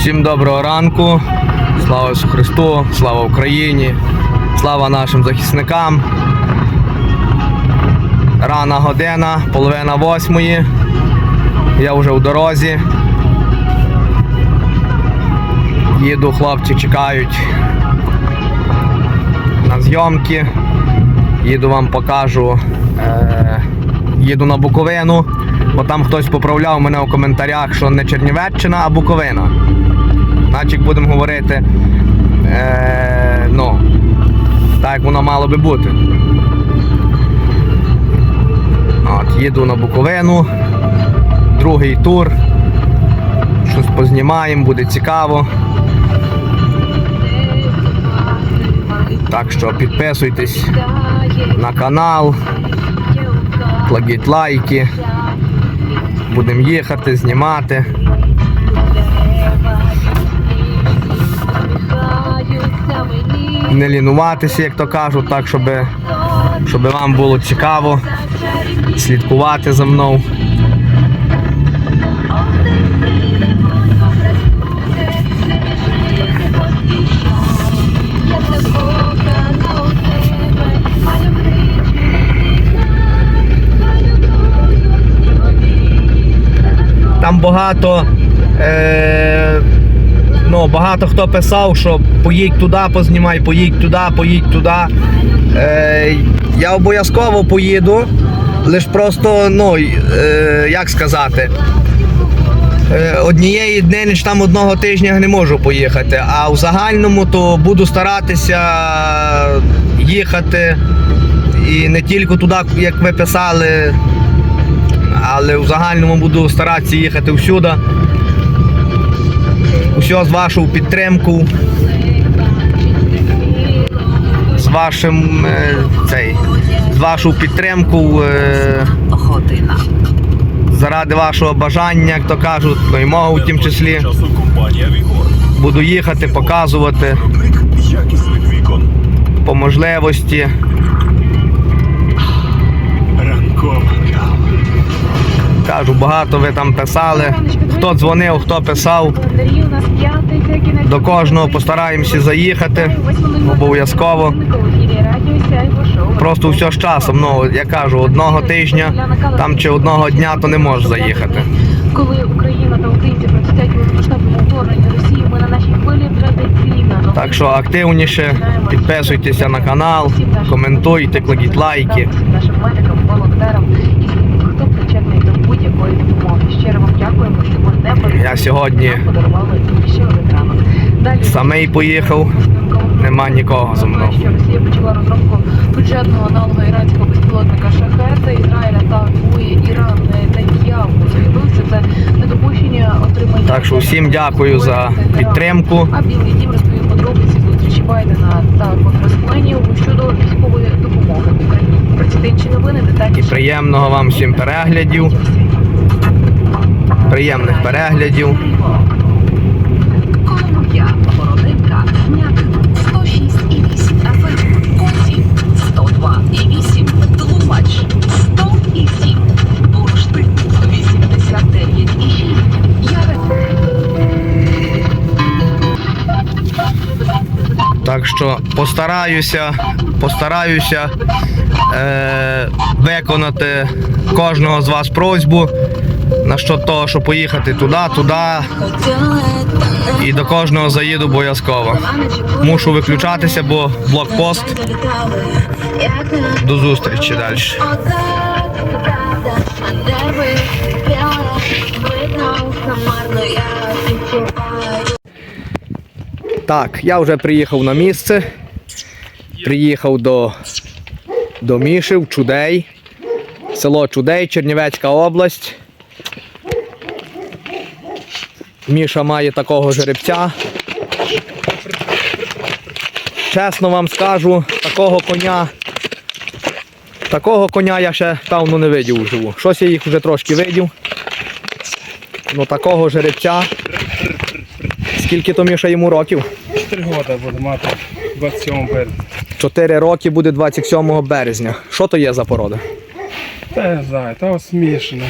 Всім доброго ранку. Слава Ісусу Христу, слава Україні, слава нашим захисникам. Рана година, половина восьмої. Я вже у дорозі. Їду, хлопці чекають на зйомки. Їду вам покажу. Е, їду на Буковину, бо там хтось поправляв мене у коментарях, що не Чернівеччина, а Буковина. Значить будемо говорити. Е, ну, так як воно мало би бути. От, їду на Буковину. Другий тур. Щось познімаємо, буде цікаво. Так що підписуйтесь на канал, кладіть лайки. Будемо їхати, знімати. Не лінуватися, як то кажуть, так, щоб, щоб вам було цікаво слідкувати за мною. Там багато. Е, ну, багато хто писав, що поїдь туди, познімай, поїдь туди, поїдь туди. Е, я обов'язково поїду. Лиш просто, ну, е, як сказати, е, однієї днини чи там одного тижня не можу поїхати. А в загальному то буду старатися їхати. І не тільки туди, як ви писали, але в загальному буду старатися їхати всюди. Усього з вашою підтримкою, з вашим е, цей, з вашою підтримкою, е, заради вашого бажання, як то кажуть, ну і мого в тім числі, буду їхати, показувати по можливості. Ранкова кава. Кажу, багато ви там писали. Хто дзвонив, хто писав. До кожного постараємося заїхати. Обов'язково. Просто все з часом. Ну, я кажу, одного тижня там чи одного дня то не можеш заїхати. Коли Україна та українці протидять повномасштабному вторгненню Росії, ми на нашій хвилі традиційно. Так що активніше підписуйтеся на канал, коментуйте, кладіть лайки. Нашим медикам, волонтерам і всім, хто причетний до будь-якої допомоги. Щиро вам дякуємо, що ви не берете. Я сьогодні самий поїхав, нема нікого за мною. Що Росія почала розробку бюджетного аналогу іранського безпілотника Шахета. Ізраїль атакує Іран Нетаньяху. Заявив, що це недопущення отримання. Так що всім дякую за підтримку. А Білий Дім розповів подробиці зустрічі Байдена та конгресменів щодо військової допомоги Україні. Про ці та інші новини детальніше. Приємного вам всім переглядів. Приємних переглядів. Коломия, Бородинка, Снятин, 106,8 FM, Коті, 102,8, Тлумач, 100,7, Бурштин, 89,6, Яре. Так що постараюся, постараюся е, виконати кожного з вас просьбу насчет того, щоб поїхати туди, туди. І до кожного заїду обов'язково. Мушу виключатися, бо блокпост. До зустрічі далі. Так, я вже приїхав на місце. Приїхав до, до Мішів, Чудей. Село Чудей, Чернівецька область. Міша має такого жеребця. Чесно вам скажу, такого коня. Такого коня я ще давно не видів вживу. Щось я їх вже трошки видів. Ну такого жеребця. Скільки то Міша йому років? Три роки буде мати 27 березня. 4 роки буде 27 березня. Що то є за порода? Та я знаю, та ось смішано.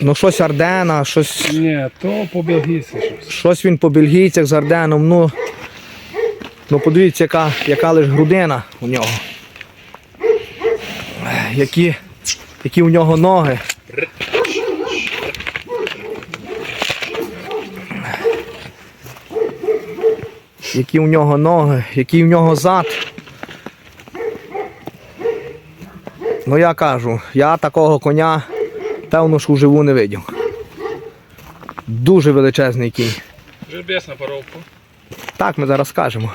Ну щось Ардена, щось. Ні, то по бельгійці щось. Щось він по бельгійцях з Арденом. Ну, ну подивіться, яка, яка лиш грудина у нього. Які, які у нього ноги. Які у нього ноги, який у нього зад. Ну я кажу, я такого коня, певно, що вживу не видів. Дуже величезний кінь. Жеребець на паровку. Так, ми зараз скажемо.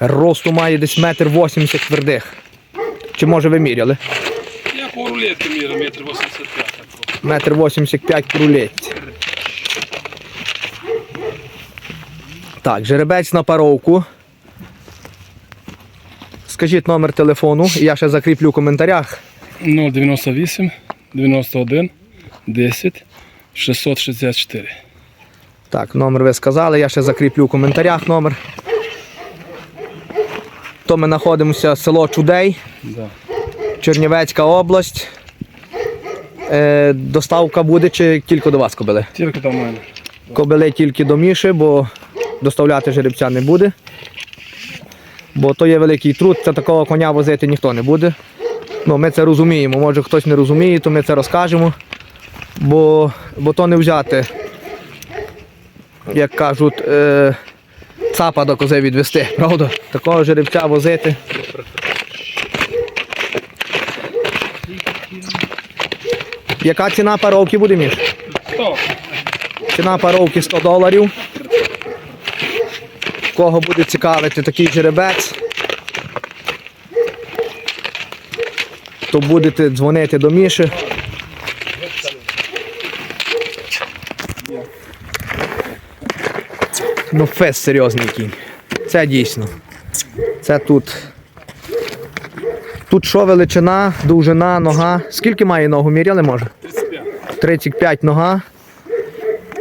Росту має десь метр вісімдесят твердих. Чи може ви міряли? Я по рулетки мірю, метр 85. так от. Метр вісімдесят п'ять по рулетці. Так, жеребець на паровку. Скажіть номер телефону, я ще закріплю в коментарях. 098 91 10 664. Так, номер ви сказали, я ще закріплю в коментарях номер. То ми знаходимося село Чудей. Да. Чернівецька область. Е, доставка буде чи тільки до вас кобили? Тільки до мене. Кобили тільки до Міші, бо доставляти жеребця не буде. Бо то є великий труд, це такого коня возити ніхто не буде. Ну, ми це розуміємо. Може хтось не розуміє, то ми це розкажемо. Бо, бо то не взяти, як кажуть, е, цапа до кози відвести, правда? Такого жеребця возити. Яка ціна паровки буде, Міш? Хто? Ціна паровки 100 доларів. Кого буде цікавити такий жеребець, то будете дзвонити до Міші. Ну, фес серйозний кінь. Це дійсно. Це тут. Тут що величина, довжина, нога. Скільки має ногу міряли, може? 35. 35 нога.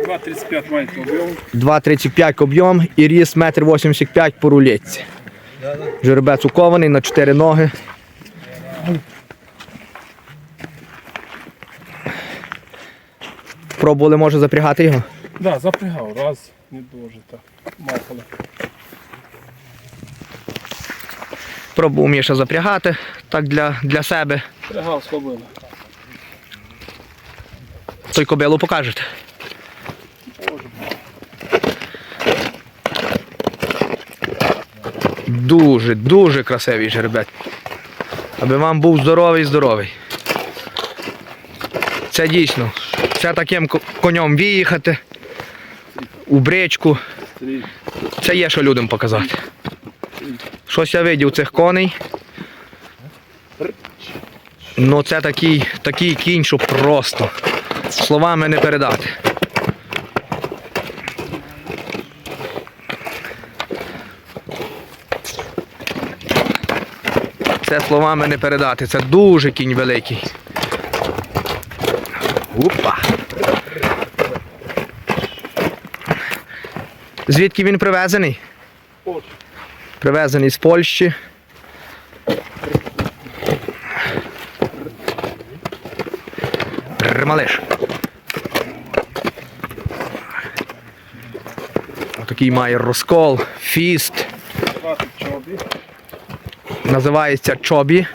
2,35 має об'єм. 2,35 об'єм і ріс 1,85 м по рулетці. Жеребець укований на 4 ноги. Пробували, може, запрягати його. Да, запрягав, раз, не дуже так. Махали. Пробував Міша запрягати так для, для себе. Прягав з кобили. Той кобилу покажете. Дуже, дуже красивий жеребець. Аби вам був здоровий, здоровий. Це дійсно. Це таким конем виїхати у бричку. Це є що людям показати. Щось я видів цих коней. Ну це такий, такий кінь, що просто словами не передати. Це словами не передати. Це дуже кінь великий. Опа. Звідки він привезений? Польща. Привезений з Польщі. Малиш. Отакий має розкол, фіст. Називається чобі.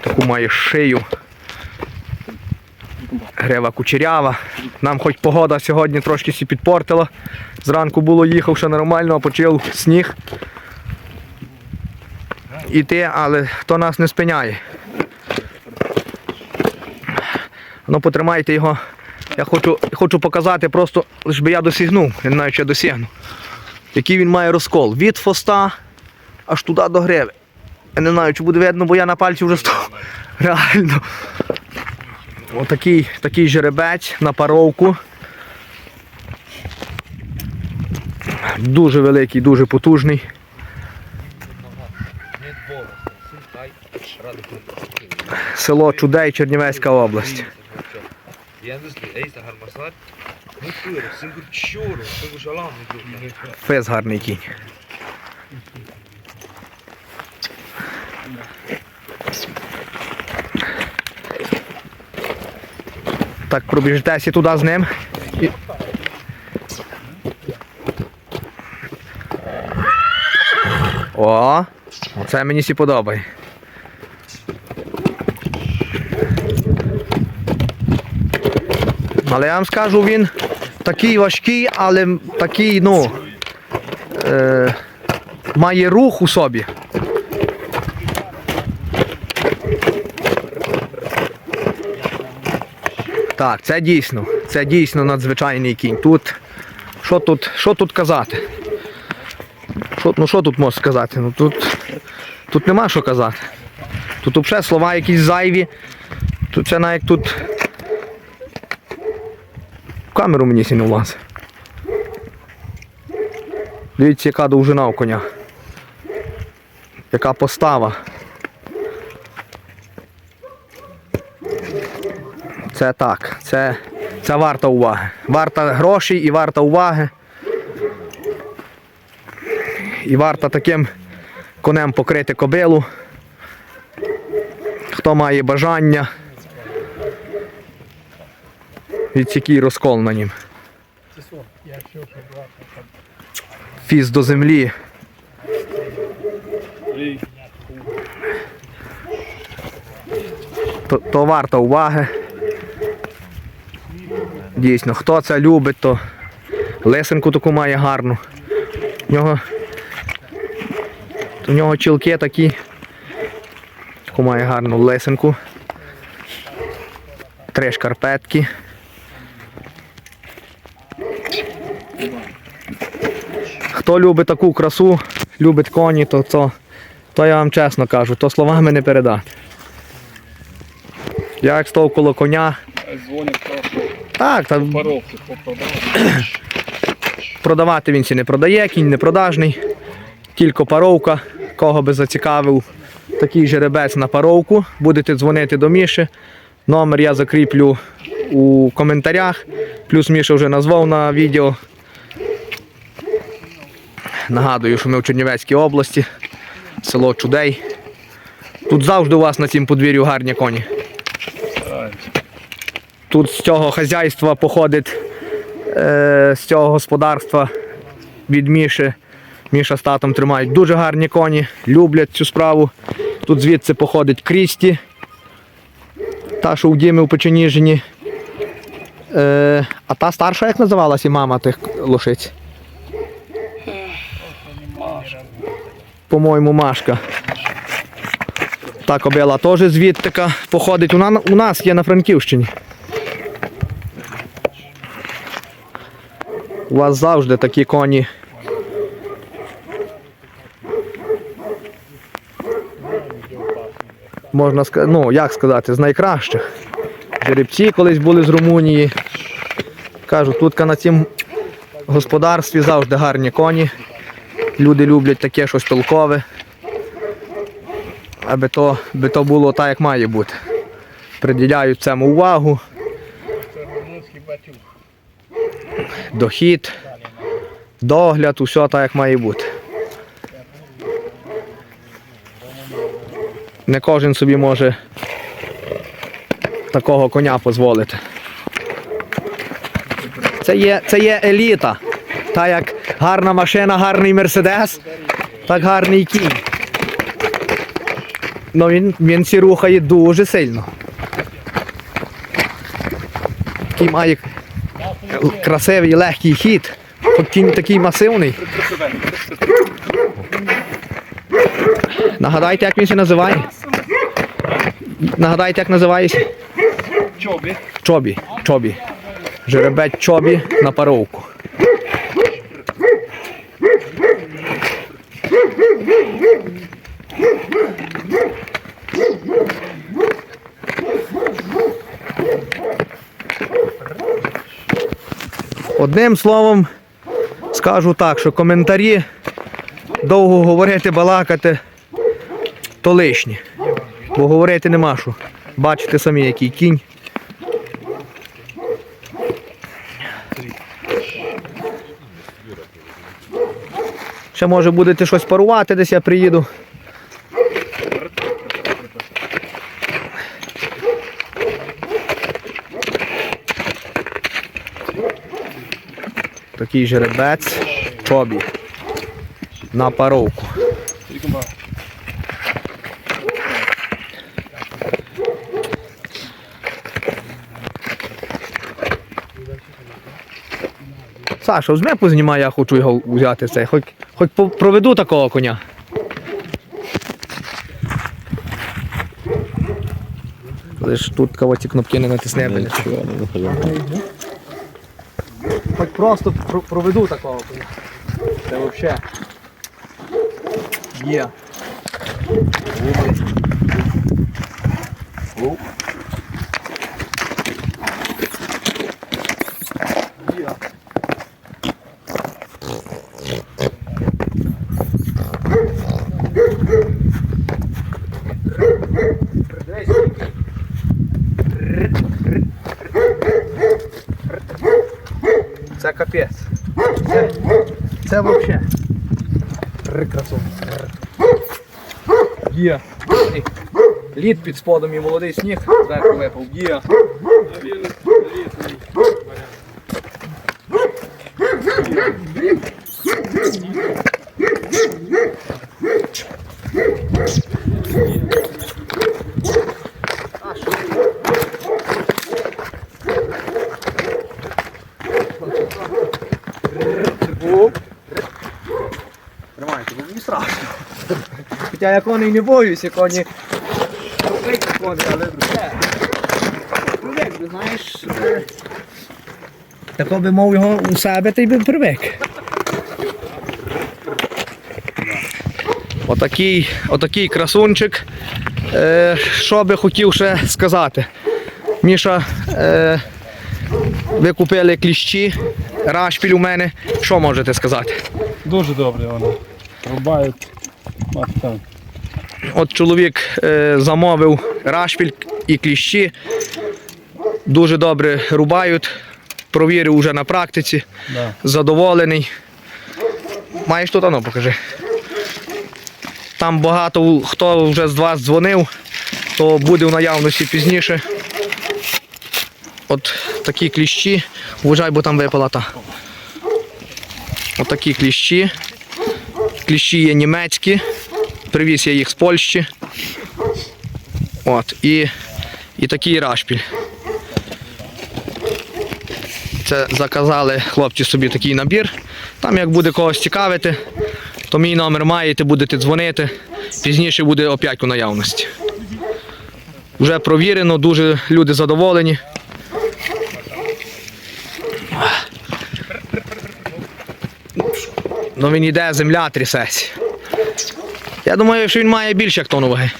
Таку має шию. Грева кучерява. Нам хоч погода сьогодні трошки сі підпортила. Зранку було їхав ще нормально, а почав сніг. Іти, але то нас не спиняє. Ну потримайте його. Я хочу, хочу показати просто, лиш би я досягнув, я не знаю, чи я досягну. Який він має розкол. Від фоста аж туди до гриви. Я не знаю, чи буде видно, бо я на пальці вже став. Реально. Отакий такий жеребець на паровку. Дуже великий, дуже потужний. Село Чудей, Чернівецька область. Фес гарний кінь. Так, пробіжтеся туди з ним. І... О, оце мені сі подобає. Але я вам скажу, він такий важкий, але такий, ну, е, має рух у собі. Так, це дійсно, це дійсно надзвичайний кінь. Тут, що тут, що тут казати? Що, ну що тут можна сказати? Ну, тут, тут нема що казати. Тут взагалі слова якісь зайві. Тут це навіть тут. Камеру мені сі не влазить. Дивіться, яка довжина у коня. Яка постава. Це так, це, це варта уваги. Варта грошей і варта уваги. І варта таким конем покрити кобилу. Хто має бажання. Від який розкол на нім. Фіз до землі. То, то варта уваги. Дійсно, хто це любить, то лисенку таку має гарну. У нього, у нього чілки такі. Таку має гарну лисенку. Три шкарпетки. Хто любить таку красу, любить коні, то, то, то я вам чесно кажу, то словами не передати. Як став коло коня. Так, та паровки попродав. продавати він сі не продає, кінь не продажний. Тільки паровка, кого би зацікавив такий жеребець на паровку. Будете дзвонити до Міші. Номер я закріплю у коментарях. Плюс Міша вже назвав на відео. Нагадую, що ми в Чернівецькій області, село Чудей. Тут завжди у вас на цім подвір'ю гарні коні. Тут з цього хазяйства походить е, з цього господарства від Міші. Міша з татом тримають дуже гарні коні, люблять цю справу. Тут звідси походить Крісті, та, що у Діми у Печеніжині. Е, а та старша, як називалася мама тих лошиць? По-моєму, Машка. Та кобила теж звідтика походить. Вона у нас є на Франківщині. У вас завжди такі коні. Можна сказати, ну як сказати, з найкращих. Жеребці колись були з Румунії. Кажу, тут на цім господарстві завжди гарні коні. Люди люблять таке щось толкове. Аби то, би то було так, як має бути. Приділяють цьому увагу. Дохід, догляд, усе так, як має бути. Не кожен собі може такого коня дозволити. Це є, це є еліта. Та як гарна машина, гарний мерседес, так гарний кінь. Ну він, він сі рухає дуже сильно. Такий має красивий легкий хід. От кінь такий масивний. Нагадайте, як він ще називає? Нагадайте, як називається? Чобі. Чобі. Чобі. Жеребець чобі на паровку. Одним словом, скажу так, що коментарі довго говорити, балакати, то лишні. Бо говорити нема що. Бачите самі, який кінь. Ще може будете щось парувати, десь я приїду. Такий жеребець чобі. На паровку. Саша, візьми познімай, я хочу його взяти цей. Хоч, хоч проведу такого коня. Лиш тут кого ці кнопки не натисне, блін. Хоч просто проведу такого. Це взагалі. Є. Оу. Є. Це капець. Це, це взагалі. Красота. Є. Лід під сподом і молодий сніг зверху випав. Є. Він різний варіант. Оп. Тримайте, бо мені страшно. Хоча я коней не боюсь, я коні. Привик коней, але друге. Знаєш. Тако би мов його у себе, ти би привик. Отакий, отакий красунчик. Е, що би хотів ще сказати? Міша, е, ви купили кліщі, рашпіль у мене. Що можете сказати? Дуже добре вони. Рубають. От чоловік е, замовив рашпіль і кліщі. Дуже добре рубають. Провірив уже на практиці. Да. Задоволений. Маєш тут, ну покажи. Там багато хто вже з вас дзвонив, то буде в наявності пізніше. От такі кліщі. Вважай, бо там випала та. От такі кліщі. Кліщі є німецькі. Привіз я їх з Польщі. От, і, і такий рашпіль. Це заказали хлопці собі такий набір. Там як буде когось цікавити, то мій номер маєте, будете дзвонити. Пізніше буде опять у наявності. Вже провірено, дуже люди задоволені. Ну він йде, земля трясеться. Я думаю, що він має більше як тонну ваги.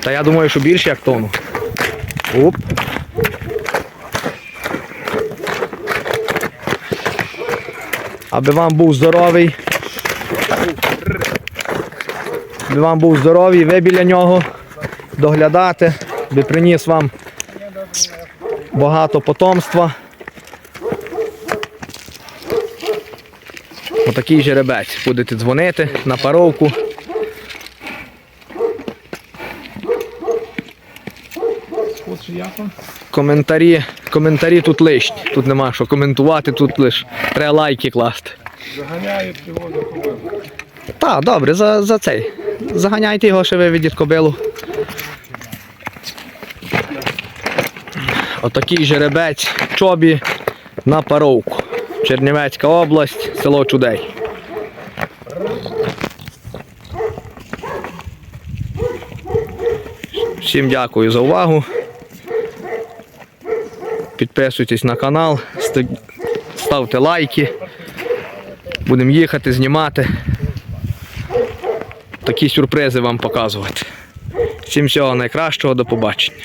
Та я думаю, що більше як тонну. Оп. Аби вам був здоровий. Аби вам був здоровий, ви біля нього доглядати, би приніс вам багато потомства. Отакий жеребець. Будете дзвонити на паровку. Коментарі, коментарі тут лишні. Тут нема що коментувати, тут лише треба лайки класти. Заганяють його за кобилу. Так, добре, за, за цей. Заганяйте його, ще виведіть кобилу. Отакий жеребець чобі на паровку. Чернівецька область, село Чудей. Всім дякую за увагу. Підписуйтесь на канал, ставте лайки. Будемо їхати, знімати такі сюрпризи вам показувати. Всім всього найкращого, до побачення.